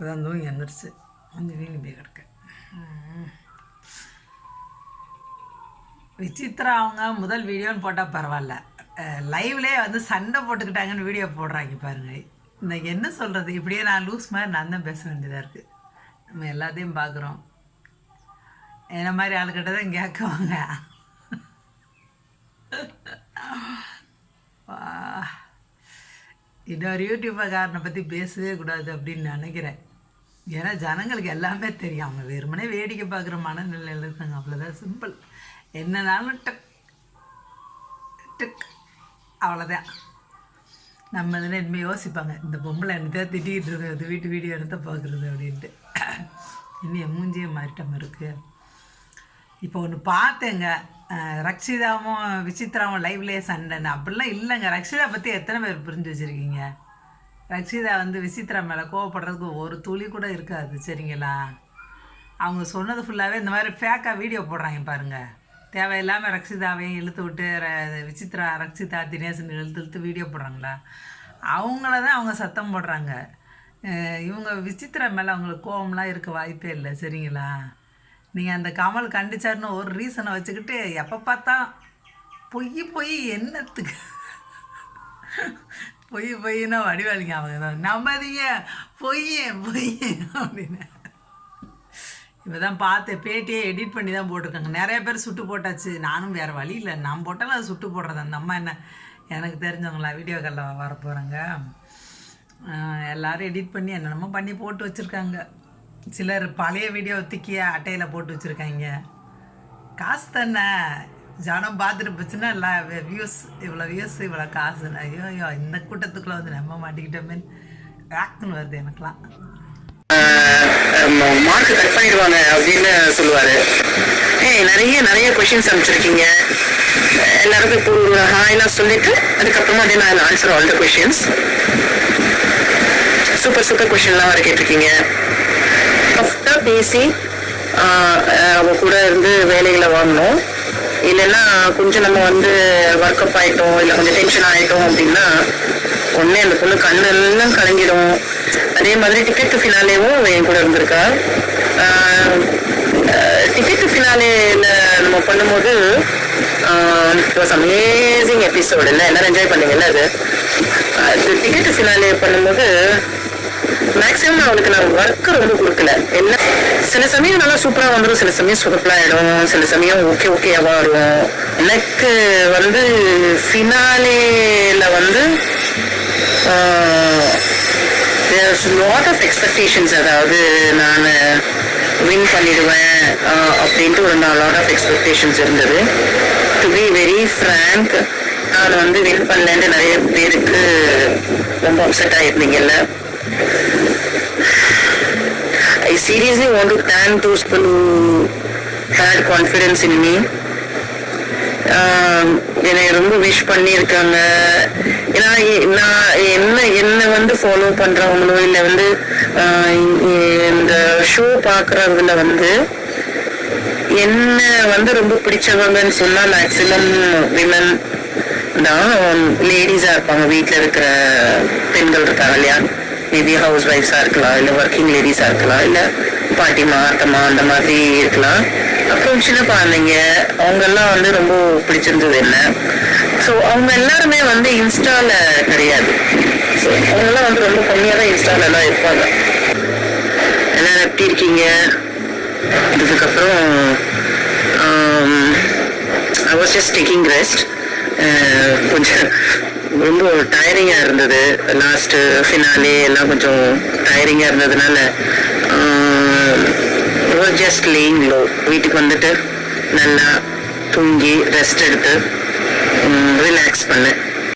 இப்போதான் தூங்கி வந்துருச்சு கொஞ்சம் வீங்கி போய் கிடக்க. விசித்ரா அவங்க முதல் வீடியோன்னு போட்டால் பரவாயில்ல. லைவ்லேயே வந்து சண்டை போட்டுக்கிட்டாங்கன்னு வீடியோ போடுறாங்க பாருங்க. இன்னைக்கு என்ன சொல்கிறது இப்படியே நான் லூஸ் மாதிரி நான் தான் பேச வேண்டியதாக இருக்குது நம்ம எல்லாத்தையும் பார்க்குறோம் என்ன மாதிரி ஆளுக்கிட்ட தான் கேட்குவாங்க? வா. இன்னொரு யூடியூபர்காரனை பற்றி பேசவே கூடாது அப்படின்னு நினைக்கிறேன். ஏன்னா ஜனங்களுக்கு எல்லாமே தெரியும். அவங்க வெறுமனே வேடிக்கை பார்க்குற மனநிலையில் இருக்காங்க. அவ்வளோதான் சிம்பிள் என்னனாலும் டக் டக் அவ்வளோதான் நம்ம இதில் இனிமேல் யோசிப்பாங்க இந்த பொம்பளை என்னதான் திட்டிகிட்டு இருக்கு அது வீட்டு வீடியோ எடுத்து பார்க்குறது அப்படின்ட்டு. இன்னும் என் மூஞ்சியே மாறிட்டம் இருக்குது இப்போ ஒன்று பார்த்தேங்க. ரக்ஷிதாவும் விசித்ராவும் லைவ்லேயே சண்டைன்னு. அப்படிலாம் இல்லைங்க. ரக்ஷிதா பற்றி எத்தனை பேர் புரிஞ்சு வச்சுருக்கீங்க? ரக்ஷிதா வந்து விசித்ரா மேலே கோவப்படுறதுக்கு ஒரு துளி கூட இருக்காது சரிங்களா? அவங்க சொன்னது ஃபுல்லாகவே இந்த மாதிரி ஃபேக்காக வீடியோ போடுறாங்க பாருங்கள் தேவையில்லாமல் ரக்ஷிதாவையும் இழுத்து விட்டு ர- விசித்ரா ரக்ஷிதா தினேசன் இழுத்து இழுத்து வீடியோ போடுறாங்களா? அவங்கள தான் அவங்க சத்தம் போடுறாங்க. இவங்க விசித்ரா மேலே அவங்களுக்கு கோவம்லாம் இருக்க வாய்ப்பே இல்லை சரிங்களா? நீங்கள் அந்த கமல் கண்டிச்சாருன்னு ஒரு ரீசனை வச்சுக்கிட்டு எப்போ பார்த்தா பொய் பொய் என்னத்துக்கு? பொய் பொய்னா வடிவாளிங்க ஞாபகம் தான் நம்பாதீங்க பொய்யே அப்படின்னு. இப்போ தான் பார்த்தேன் பேட்டியே எடிட் பண்ணி தான் போட்டிருக்காங்க. நிறைய பேர் சுட்டு போட்டாச்சு. நானும் வேறு வழி இல்லை. நான் போட்டாலும் அது சுட்டு போடுறது? அந்த அம்மா என்ன? எனக்கு தெரிஞ்சவங்களா வீடியோக்களில் வர போகிறாங்க எல்லோரும் எடிட் பண்ணி என்னென்னமோ பண்ணி போட்டு வச்சுருக்காங்க. சிலர் பழைய வீடியோ திக்கிய அட்டையில் போட்டு வச்சுருக்காங்க. காசு தானே? ஜனம் பார்த்துட்டு போச்சுன்னா எல்லா வியூஸ் இவ்வளோ வியூஸ் இவ்வளோ காசு ஐயோ ஐயோ இந்த கூட்டத்துக்குள்ளே வந்து நம்ம மாட்டிக்கிட்டோமே. வேக்னு வருது எனக்குலாம் மார்க் கட் பண்ணிடுவாங்க அப்படின்னு சொல்லுவாரு. ஏய் நிறைய நிறைய கொஷின்ஸ் அனுப்பிச்சிருக்கீங்க. எல்லாருக்கும் இப்போ ஒரு ஹாய்லாம் சொல்லிட்டு அதுக்கப்புறமா அதே நான் answer all the questions super super கொஷின்லாம் வர கேட்டிருக்கீங்க. ஃபஸ்ட்டாக பேசி அவங்க அவ கூட இருந்து வேலைகளை வாங்கணும். இல்லைன்னா கொஞ்சம் நம்ம வந்து ஒர்க் அப் ஆகிட்டோம் இல்லை கொஞ்சம் டென்ஷன் ஆகிட்டோம் அப்படின்னா உடனே அந்த பொண்ணு கண்ணெல்லாம் கலங்கிடும். அதே மாதிரி டிக்கெட் ஃபினாலேவும் என் கூட இருந்திருக்கா. டிக்கெட் ஃபினாலேல நம்ம பண்ணும்போது வாஸ் அமேசிங் எபிசோடு இல்லை எல்லாரும் என்ஜாய் பண்ணீங்கல்ல அது? அது டிக்கெட் ஃபினாலே பண்ணும்போது மேக்ஸிமம் அவனுக்கு நான் ஒர்க் ரொம்ப கொடுக்கல. என்ன? சில சமயம் நல்லா சூப்பராக வந்துடும் சில சமயம் சுகப்பிளாயிடும் சில சமயம் ஓகே ஓகேவா வரும் எனக்கு வந்து ஃபினாலேல வந்து லாட் ஆஃப் எக்ஸ்பெக்டேஷன்ஸ் அதாவது நான் வின் பண்ணிடுவேன் அப்படின்ட்டு ஒரு லாட் ஆஃப் எக்ஸ்பெக்டேஷன்ஸ் இருந்தது. டு பி வெரி ஃப்ரேங்க் நான் வந்து வின் பண்ணலன்ட்டு நிறைய பேருக்கு ரொம்ப அப்செட் ஆகிருந்தீங்கல்ல I seriously want to thank those people who had confidence in me. ஆஹ் என்னை ரொம்ப விஷ் பண்ணியிருக்காங்க. ஏன்னா நான் என்ன என்ன வந்து ஃபாலோ பண்றவங்களோ இல்லை வந்து ஆஹ் இந்த ஷோ பார்க்குறவங்கள வந்து என்ன வந்து ரொம்ப பிடிச்சவங்கன்னு சொன்னால் மேக்சிமம் விமன் தான். லேடிஸாக இருப்பாங்க. வீட்டில் இருக்கிற பெண்கள் இருக்காங்க இல்லையா? மேபி ஹவுஸ் ஒய்ஃப்ஸாக இருக்கலாம் இல்லை ஒர்க்கிங் லேடிஸாக இருக்கலாம் இல்லை பாட்டிமா அத்தம்மா அந்த மாதிரி இருக்கலாம். அப்புறம் சின்ன குழந்தைங்க அவங்கெல்லாம் வந்து ரொம்ப பிடிச்சிருந்தது என்ன? ஸோ அவங்க எல்லாருமே வந்து இன்ஸ்டாவில் கிடையாது. ஸோ அவங்கெல்லாம் வந்து ரொம்ப கம்மியாக தான் இன்ஸ்டாலெல்லாம் இருப்பாங்க. எல்லாரும் எப்படி இருக்கீங்க? இதுக்கப்புறம் I was just taking rest கொஞ்சம் ரொம்ப டயரிங்காக இருந்தது. லாஸ்ட்டு ஃபினாலே எல்லாம் கொஞ்சம் டயரிங்காக இருந்ததுனால ஜஸ்ட் லேயிங் லோ வீட்டுக்கு வந்துட்டு நல்லா தூங்கி ரெஸ்ட் எடுத்து ரிலாக்ஸ் பண்ணேன்.